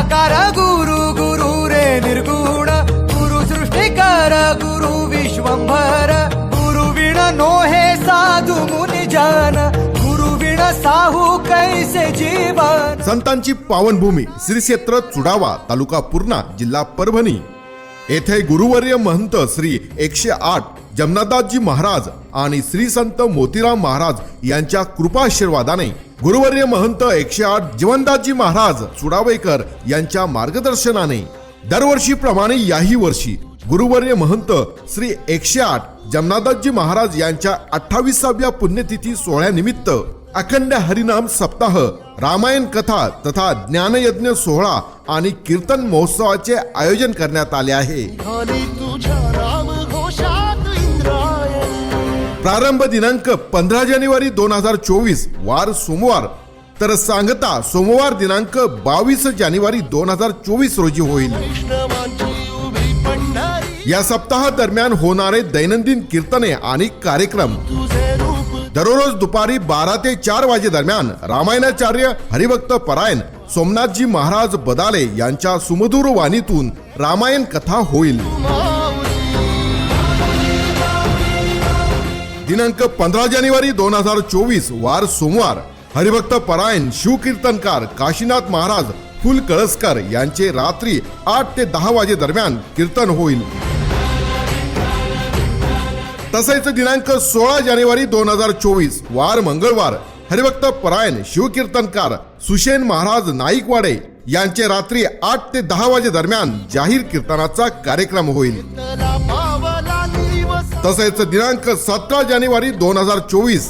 निराकार गुरु गुरु रे निर्गुण गुरु सृष्टिकार गुरु विश्वंभर। गुरु विण नो हे साधू मुनी जन गुरु विण साहू कैसे जीवन। संतांची पावनभूमी श्री क्षेत्र चुडावा तालुका पूर्णा जिल्हा परभणी. येथे गुरुवर्य महंत श्री एकशे आठ जमनादासजी महाराज आणि श्री संत मोतीराम महाराज यांच्या कृपाशीर्वादाने गुरुवर्य महंत एकशे आठ जीवनदासजी महाराज चुडावेकर यांच्या मार्गदर्शनाने दरवर्षीप्रमाणे याही वर्षी गुरुवर्य महंत श्री एकशे आठ जमनादासजी महाराज यांच्या अठ्ठावीसाव्या पुण्यतिथी सोहळ्यानिमित्त अखंड हरिनाम सप्ताह रामायण कथा तथा ज्ञानयज्ञ सोहळा आणि कीर्तन महोत्सवाचे आयोजन करण्यात आले आहे. प्रारंभ दिनांक पंधरा जानेवारी दोन हजार चोवीस वार सोमवार. तर सांगता सोमवार दिनांक बावीस जानेवारी दोन हजार चोवीस रोजी होईल. या सप्ताहा दरम्यान या सप्ताहादरम्यान होणारे दैनंदिन कीर्तने आणि कार्यक्रम. दररोज दुपारी बारा ते चार वाजे दरम्यान रामायणाचार्य हरिभक्त परायण सोमनाथजी महाराज बदाले यांच्या सुमधुर वाणीतून रामायण कथा होईल. दिनांक पंधरा जानेवारी दोन हजार चोवीस वार सोमवार. हरिभक्त परायण शिवकीर्तनकार काशीनाथ महाराज फुल कळसकर यांचे रात्री आठ ते दहा वाजे दरम्यान कीर्तन होईल. तसेच दिनांक सोळा जानेवारी दोन हजार चोवीस वार मंगळवार. हरिभक्त परायण शिवकीर्तनकार सुशेन महाराज नाईकवाडे यांचे रात्री आठ ते दहा वाजे दरम्यान जाहीर कीर्तनाचा कार्यक्रम होईल. तसेच दिनांक सतरा जानेवारी दोन हजार चोवीस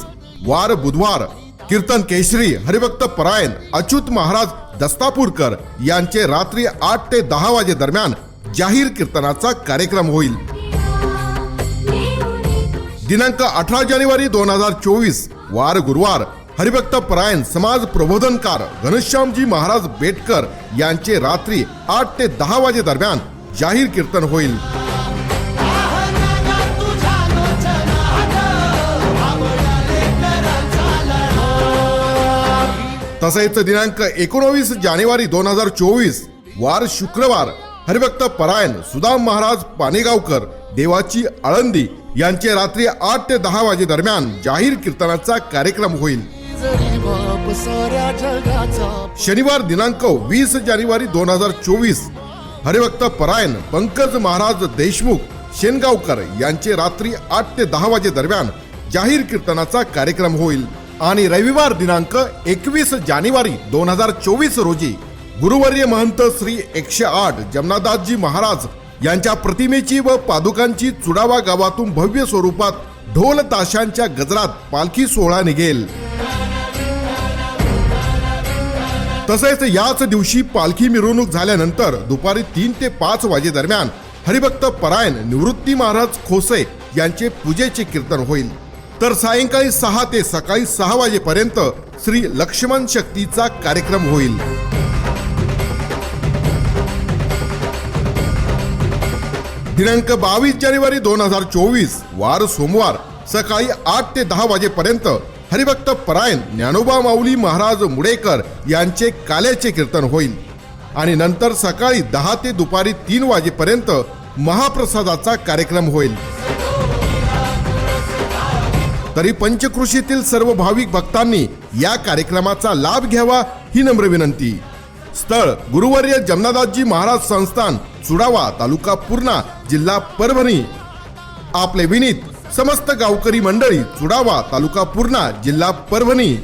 वार बुधवार कीर्तन केशरी हरिभक्त परायण अच्युत महाराज दस्तापूरकर यांचे रात्री आठ ते दहा वाजे दरम्यान जाहीर कीर्तनाचा कार्यक्रम होईल. दिनांक अठरा जानेवारी दोन हजार चोवीस वार गुरुवार हरिभक्त परायण समाज प्रबोधनकार घनश्यामजी महाराज बेटकर यांचे रात्री आठ ते दहा वाजे दरम्यान जाहीर कीर्तन होईल. तसेच दिनांक एकोणवीस जानेवारी दोन हजार चोवीस वार शुक्रवार हरिभक्त परायण सुदाम महाराज पानेगावकर देवाची आळंदी यांचे रात्री आठ ते दहा वाजे दरम्यान जाहीर कीर्तनाचा कार्यक्रम होईल. शनिवार दिनांक वीस जानेवारी दोन हजार चोवीस हरिभक्त परायण पंकज महाराज देशमुख शेनगावकर यांचे रात्री आठ ते दहा वाजे दरम्यान जाहीर कीर्तनाचा कार्यक्रम होईल. आणि रविवार दिनांक एकवीस जानेवारी दोन हजार चोवीस रोजी गुरुवर्य महंत श्री एकशे आठ जमनादासजी महाराज यांच्या प्रतिमेची व पादुकांची चुडावा गावातून भव्य स्वरूपात ढोल ताशांच्या गजरात पालखी सोहळा निघेल. तसेच याच दिवशी पालखी मिरवणूक झाल्यानंतर दुपारी तीन ते पाच वाजे दरम्यान हरिभक्त परायण निवृत्ती महाराज खोसे यांचे पूजेचे कीर्तन होईल. तर सायंकाळी सहा ते सकाळी सहा वाजेपर्यंत श्री लक्ष्मण शक्तीचा कार्यक्रम होईल. दिनांक बावीस जानेवारी दोन हजार चोवीस वार सोमवार सकाळी आठ ते दहा वाजेपर्यंत हरिभक्त परायण ज्ञानोबा माऊली महाराज मुडेकर यांचे काल्याचे कीर्तन होईल. आणि नंतर सकाळी दहा ते दुपारी तीन वाजेपर्यंत महाप्रसादाचा कार्यक्रम होईल. तरी पंचकृषीतील सर्व भाविक भक्तांनी या कार्यक्रमाचा लाभ घ्यावा ही नम्र विनंती. स्थळ गुरुवर्य जमनादासजी महाराज संस्थान चुडावा तालुका पूर्णा जिल्हा परभणी. आपले विनीत समस्त गावकरी मंडळी चुडावा तालुका पूर्णा जिल्हा परभणी.